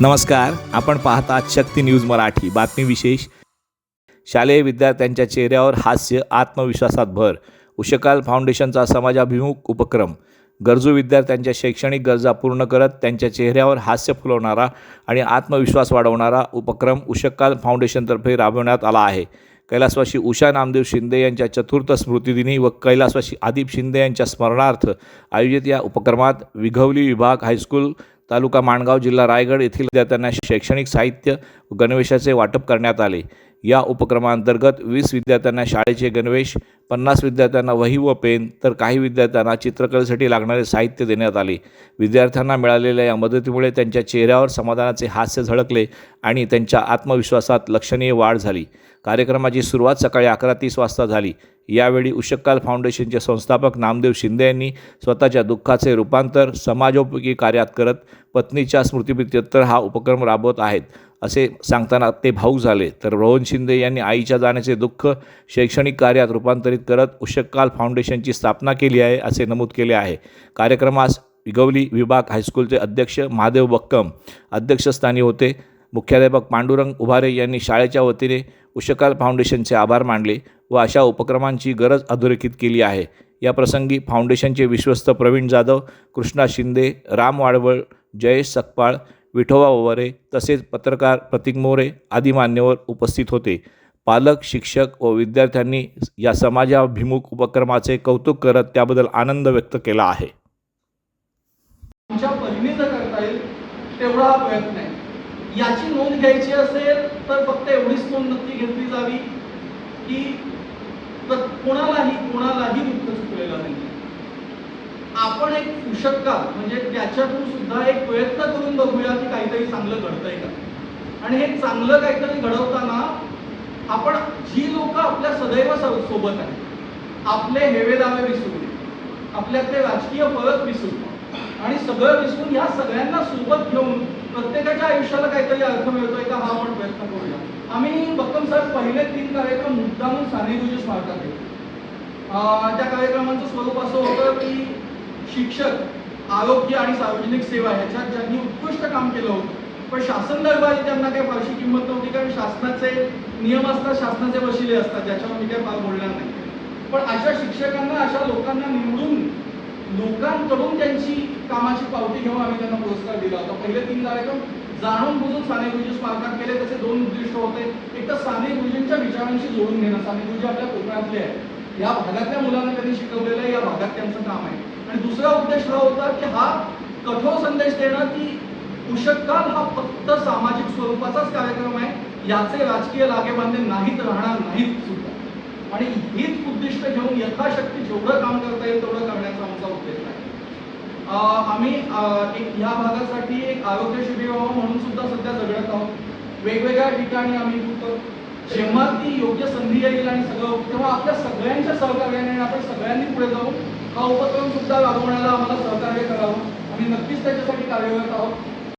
नमस्कार आपण पाहतात शक्ती न्यूज मराठी. बातमी विशेष. शालेय विद्यार्थ्यांच्या चेहऱ्यावर हास्य आत्मविश्वासात भर. उशकाल फाउंडेशनचा समाजाभिमुख उपक्रम. गरजू विद्यार्थ्यांच्या शैक्षणिक गरजा पूर्ण करत त्यांच्या चेहऱ्यावर हास्य फुलवणारा आणि आत्मविश्वास वाढवणारा उपक्रम उशकाल फाउंडेशनतर्फे राबवण्यात आला आहे. कैलासवासी उषा नामदेव शिंदे यांच्या चतुर्थ स्मृतिदिनी व कैलासवासी आदिप शिंदे यांच्या स्मरणार्थ आयोजित या उपक्रमात विघवली विभाग हायस्कूल तालुका माणगाव जिल्हा रायगड येथील विद्यार्थ्यांना शैक्षणिक साहित्य गणवेशाचे वाटप करण्यात आले. या उपक्रमांतर्गत वीस विद्यार्थ्यांना शाळेचे गणवेश पन्नास विद्यार्थ्यांना वही व पेन तर काही विद्यार्थ्यांना चित्रकलेसाठी लागणारे साहित्य देण्यात आले. विद्यार्थ्यांना मिळालेल्या या मदतीमुळे त्यांच्या चेहऱ्यावर समाधानाचे हास्य झळकले आणि त्यांच्या आत्मविश्वासात लक्षणीय वाढ झाली. कार्यक्रमाची सुरुवात सकाळी अकरा तीस वाजता झाली. यावेळी उशक्काल फाउंडेशनचे संस्थापक नामदेव शिंदे यांनी स्वतःच्या दुःखाचे रूपांतर समाजोपयोगी कार्यात करत पत्नीच्या स्मृतीप्रित्यर्थ हा उपक्रम राबवत आहेत असे सांगताना ते भाऊक झाले. तर रोहन शिंदे यांनी आईच्या जाण्याचे दुःख शैक्षणिक कार्यात रूपांतरित करत उशक्काल फाउंडेशनची स्थापना केली आहे असे नमूद केले आहे. कार्यक्रमास विगवली विभाग हायस्कूलचे अध्यक्ष महादेव बक्कम अध्यक्षस्थानी होते. मुख्याध्यापक पांडुरंग उभारे यांनी शाळेच्या वतीने उषकाल फाउंडेशनचे आभार मानले व अशा उपक्रमांची गरज अधोरेखित केली आहे. या प्रसंगी फाउंडेशनचे विश्वस्त प्रवीण जाधव कृष्णा शिंदे राम वाडवळ जयेश सकपाळ विठोबा ववरे तसेच पत्रकार प्रतीक मोरे आदी मान्यवर उपस्थित होते. पालक शिक्षक व विद्यार्थ्यांनी या समाजाभिमुख उपक्रमाचे कौतुक करत त्याबद्दल आनंद व्यक्त केला आहे. तुमच्या करता येईल तेवढा प्रयत्न आहे. याची नोंद घ्यायची असेल तर फक्त एवढीच नोंद नक्की घेतली जावी की तर कोणालाही कोणालाही दुःख चुकलेलं नाही. आपण एक उशक्का म्हणजे त्याच्यातून सुद्धा एक प्रयत्न करून बघूया की काहीतरी चांगलं घडतंय का. आणि हे चांगलं काहीतरी घडवताना आपण जी लोक आपल्या सदैव सोबत आहेत आपले हेवेदावे विसरून आपल्यातले राजकीय फरक विसरू आणि सगळं विसरून या सगळ्यांना सोबत घेऊन प्रत्येकाच्या आयुष्याला काहीतरी अर्थ मिळतोय का हा आपण प्रयत्न करूया. आम्ही बक्कम साहेब पहिले तीन कार्यक्रम मुद्दामून साने गुरुजी स्मारकात केले त्या कार्यक्रमाचं स्वरूप असं होतं की शिक्षक आरोग्य आणि सार्वजनिक सेवा ह्याच्यात ज्यांनी उत्कृष्ट काम केलं होतं पण शासन दरबारी त्यांना काही फारशी किंमत नव्हती कारण शासनाचे नियम असतात शासनाचे वशिले असतात ज्याच्यावर मी काही फार बोलणार नाही. पण अशा शिक्षकांना अशा लोकांना निवडून लोकांकडून त्यांची कामाची पावती घेऊन आम्ही त्यांना पुरस्कार दिला होता. पहिले तीन कार्यक्रम जाणून बुजून साने गुरुजी स्मारकात केले त्याचे दोन उद्दिष्ट होते. एक तर साने गुरुजींच्या विचारांशी जोडून घेणं. साने गुरुजी आपल्या कोकणातले आहेत. या भागातल्या मुलांना त्यांनी शिकवलेलं आहे या भागात त्यांचं काम आहे. आणि दुसरा उद्देश हा होता की हा कठोर संदेश देणं की कुशकाल हा फक्त सामाजिक स्वरूपाचाच कार्यक्रम आहे. याचे राजकीय लागेबांधे नाहीत राहणार नाहीत सुद्धा. आणि हीच उद्दिष्ट घेऊन यथाशक्ती जेवढं काम करता येईल तेवढं करण्याचा आमचा उद्देश आहे. आम्ही एक ह्या भागासाठी एक आरोग्य शिबिर व्हावं म्हणून सुद्धा सध्या जगत आहोत. वेगवेगळ्या ठिकाणी आम्ही होतो जेव्हा ती योग्य संधी येईल आणि सगळं तेव्हा आपल्या सगळ्यांच्या सहकार्याने आणि आपण सगळ्यांनी पुढे जाऊ हा उपक्रम सुद्धा राबवण्याला आम्हाला सहकार्य करावं. आम्ही नक्कीच त्याच्यासाठी कार्यरत आहोत.